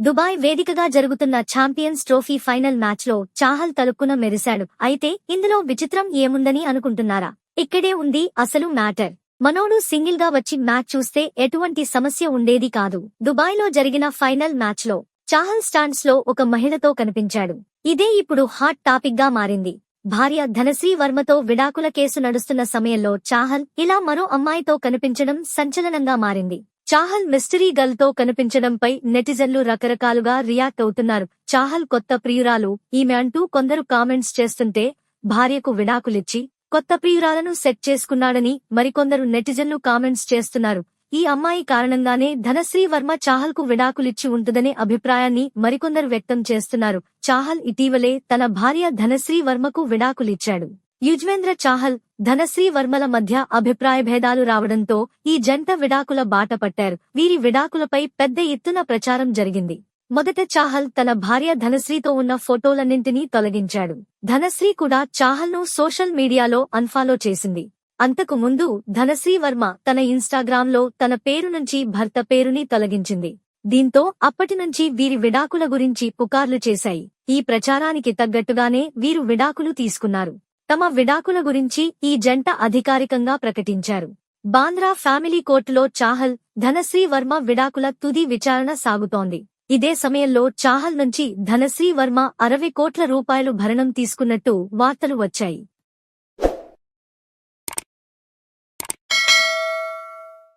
Dubai వేదికగా జరుగుతున్న champions trophy final మ్యాచ్లో చాహల్ తలుక్కున మెరిశాడు. అయితే ఇందులో విచిత్రం ఏముందని అనుకుంటున్నారా? ఇక్కడే ఉంది అసలు మ్యాటర్. మనోడు సింగిల్గా వచ్చి మ్యాచ్ చూస్తే ఎటువంటి సమస్య ఉండేది కాదు. దుబాయ్లో జరిగిన ఫైనల్ మ్యాచ్లో చాహల్ స్టాండ్స్లో ఒక మహిళతో కనిపించాడు. ఇదే ఇప్పుడు హాట్ టాపిక్గా మారింది. భార్య ధనశ్రీ వర్మతో విడాకుల కేసు నడుస్తున్న సమయంలో చాహల్ ఇలా మరో అమ్మాయితో కనిపించడం సంచలనంగా మారింది. చాహల్ మిస్టరీ గర్ల్తో కనిపించడంపై నెటిజన్లు రకరకాలుగా రియాక్ట్ అవుతున్నారు. చాహల్ కొత్త ప్రియురాలు ఈమె అంటూ కొందరు కామెంట్స్ చేస్తుంటే భార్యకు విడాకులిచ్చి కొత్త ప్రియురాలను సెట్ చేసుకున్నాడని మరికొందరు నెటిజన్లు కామెంట్స్ చేస్తున్నారు. ఈ అమ్మాయి కారణంగానే ధనశ్రీ వర్మ చాహల్కు విడాకులిచ్చి ఉంటుందనే అభిప్రాయాన్ని మరికొందరు వ్యక్తం చేస్తున్నారు. చాహల్ ఇటీవలే తన భార్య ధనశ్రీ వర్మకు విడాకులిచ్చాడు. యుజ్వేంద్ర చాహల్ ధనశ్రీ వర్మల మధ్య అభిప్రాయ భేదాలు రావడంతో ఈ జంట విడాకుల బాట పట్టారు. వీరి విడాకులపై పెద్ద ఎత్తున ప్రచారం జరిగింది. మొదట చాహల్ తన భార్య ధనశ్రీతో ఉన్న ఫోటోలన్నింటినీ తొలగించాడు. ధనశ్రీ కూడా చాహల్ను సోషల్ మీడియాలో అన్ఫాలో చేసింది. అంతకు ముందు ధనశ్రీ వర్మ తన ఇన్స్టాగ్రామ్లో తన పేరు నుంచి భర్త పేరుని తొలగించింది. దీంతో అప్పటి నుంచి వీరి విడాకుల గురించి పుకార్లు చేశాయి. ఈ ప్రచారానికి తగ్గట్టుగానే వీరు విడాకులు తీసుకున్నారు. తమ విడాకుల గురించి ఈ జంట అధికారికంగా ప్రకటించారు. బాంద్రా ఫ్యామిలీ కోర్టులో చాహల్ ధనశ్రీ వర్మ విడాకుల తుది విచారణ సాగుతోంది. ఇదే సమయంలో చాహల్ నుంచి ధనశ్రీ వర్మ అరవై కోట్ల రూపాయలు భరణం తీసుకున్నట్టు వార్తలు వచ్చాయి.